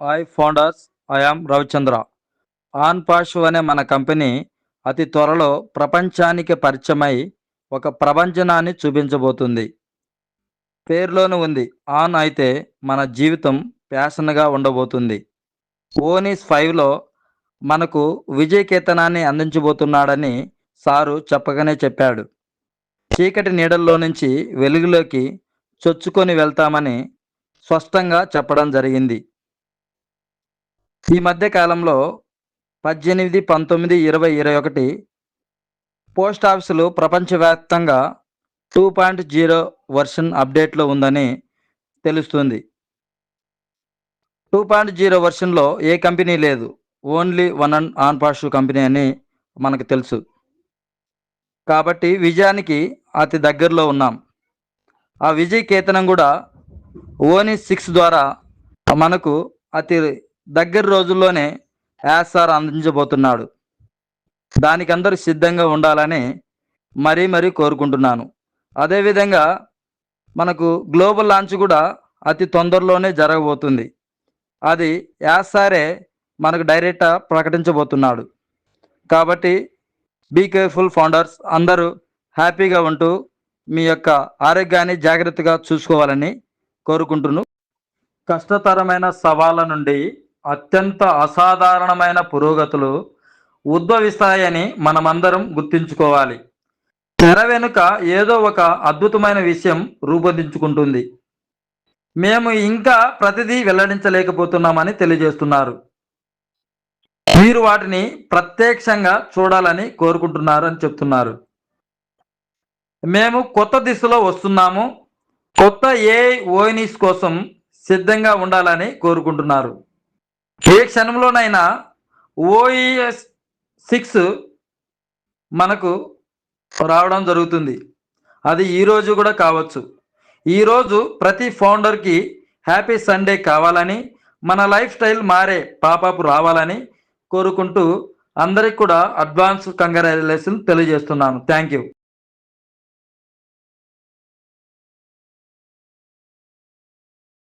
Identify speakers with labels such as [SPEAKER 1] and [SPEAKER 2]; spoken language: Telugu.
[SPEAKER 1] Hi founders I am Ravichandra on పాషు అనే మన కంపెనీ అతి త్వరలో ప్రపంచానికి పరిచయమై ఒక ప్రపంచనాన్ని చూపించబోతుంది. పేరులోనే ఉంది. ఆన్ అయితే మన జీవితం ప్యాషన్గా ఉండబోతుంది. ఓనీస్ ఫైవ్లో మనకు విజయకేతనాన్ని అందించబోతున్నాడని సారు చెప్పగానే చెప్పాడు. చీకటి నీడల్లో నుంచి వెలుగులోకి చొచ్చుకొని వెళ్తామని స్పష్టంగా చెప్పడం జరిగింది. ఈ మధ్య కాలంలో పద్దెనిమిది పంతొమ్మిది ఇరవై ఇరవై ఒకటి పోస్ట్ ఆఫీసులు ప్రపంచవ్యాప్తంగా టూ పాయింట్ జీరో వర్షన్ అప్డేట్లో ఉందని తెలుస్తుంది. టూ పాయింట్ జీరో వర్షన్లో ఏ కంపెనీ లేదు. Only one and on పాషు company అని మనకు తెలుసు. కాబట్టి విజయానికి అతి దగ్గరలో ఉన్నాం. ఆ విజయ్ కేతనం కూడా ఓని సిక్స్ ద్వారా మనకు అతి దగ్గర రోజుల్లోనే యాసార్ అందించబోతున్నాడు. దానికి అందరూ సిద్ధంగా ఉండాలని మరీ మరీ కోరుకుంటున్నాను. అదేవిధంగా మనకు గ్లోబల్ లాంచ్ కూడా అతి తొందరలోనే జరగబోతుంది. అది యాసారే మనకు డైరెక్ట్గా ప్రకటించబోతున్నాడు. కాబట్టి బీ కేర్ఫుల్ ఫౌండర్స్ అందరూ హ్యాపీగా ఉంటూ మీ యొక్క ఆరోగ్యాన్ని జాగ్రత్తగా చూసుకోవాలని కోరుకుంటున్నాను కష్టతరమైన సవాళ్ళ నుండి అత్యంత అసాధారణమైన పురోగతులు ఉద్భవిస్తాయని మనమందరం గుర్తుంచుకోవాలి. తెర వెనుక ఏదో ఒక అద్భుతమైన విషయం రూపొందించుకుంటుంది. మేము ఇంకా ప్రతిదీ వెల్లడించలేకపోతున్నామని తెలియజేస్తున్నారు. మీరు వాటిని ప్రత్యక్షంగా చూడాలని కోరుకుంటున్నారు అని చెప్తున్నారు. మేము కొత్త దిశలో వస్తున్నాము. కొత్త ఏ ఓయినీస్ కోసం సిద్ధంగా ఉండాలని కోరుకుంటున్నారు. ఏ క్షణంలోనైనా ఓఈఎస్ సిక్స్ మనకు రావడం జరుగుతుంది. అది ఈరోజు కూడా కావచ్చు. ఈరోజు ప్రతి ఫౌండర్కి హ్యాపీ సండే కావాలని మన లైఫ్ స్టైల్ మారే పాపపు రావాలని కోరుకుంటూ అందరికి కూడా అడ్వాన్స్ కంగ్రాచులేషన్ తెలియజేస్తున్నాను. Thank you